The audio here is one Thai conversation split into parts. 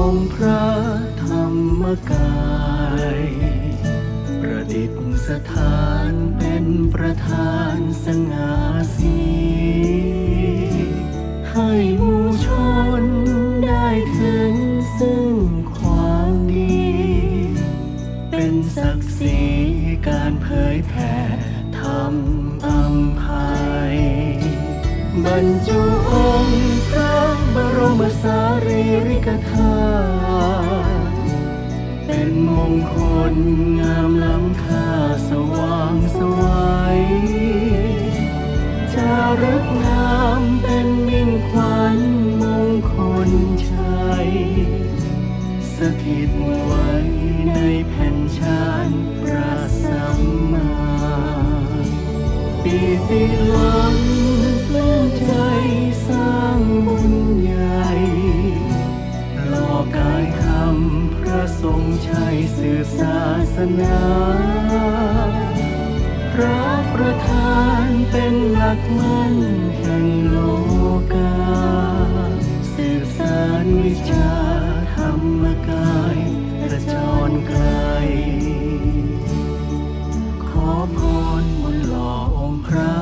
องค์พระธรรมกาย ประดิษฐานเป็นประธานสง่าสีให้มูชนได้ถึงซึ่งความดี เป็นศักดิ์ศรีการเผยแผ่ธรรมอัมภัยบรรจุองค์พระบรมสารีริกธา คลงามล้ำค่าสว่างสวัยจารึกงามเป็นมิ่งขวัญมงคลชัยสถิตไว้ในแผ่นชานพระสัมมาปีติล้น นาพระประธานเป็นหลักมั่นแห่งโลกาสืบสานวิชาธรรมกายกระจรไกล ขอพรบนหล่อองค์พระ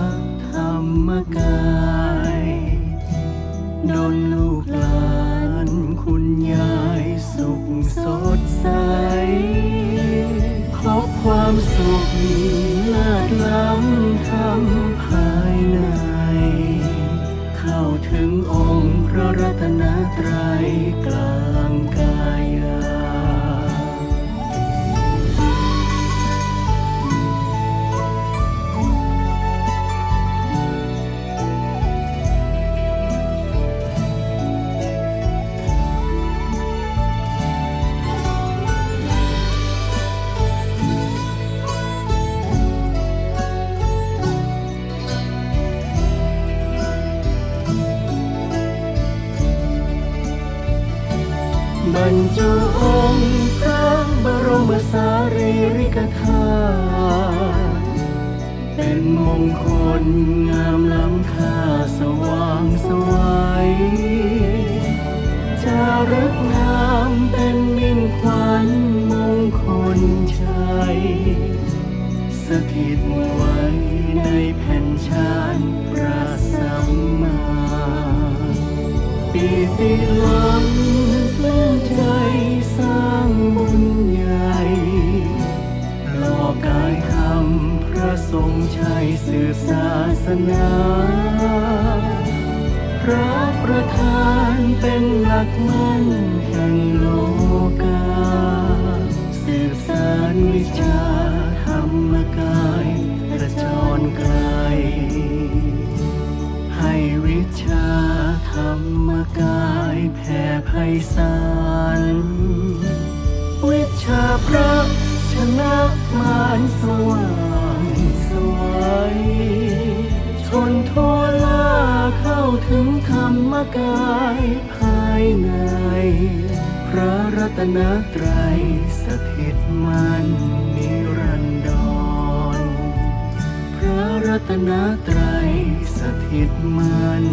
ธรรมกายดลลูกหลานคุณยายสุขสดใส ความสุขเลิศล้ำธรรมภายใน เข้าถึงองค์พระรัตนตรัยกลางกาย รรจุองค์พระบรมสารีริกธาตุเป็นมงคลงามล้ำค่าสว่างสวัยจารึกงามเป็นมิ่งขวัญมงคลชัยสถิตไว้ในแผ่นชานพระสัมมาปีติล้น ลื้มใจสร้างบุญใหญ่หล่อกายคำพระทรงชัยสื่อศาสนาพระประธานเป็นหลักมั่นแห่งโลกาสืบสานวิชาธรรมกายกระจรไกลให้วิชาธรรมกายแผ่ ไพศาลวิชาพระชนะมารสว่างสวัยชนทั่วล่าเข้าถึงธรรมกายภายใน พระรัตนตรัยสถิตมันนิรันดร พระรัตนตรัยสถิตมัน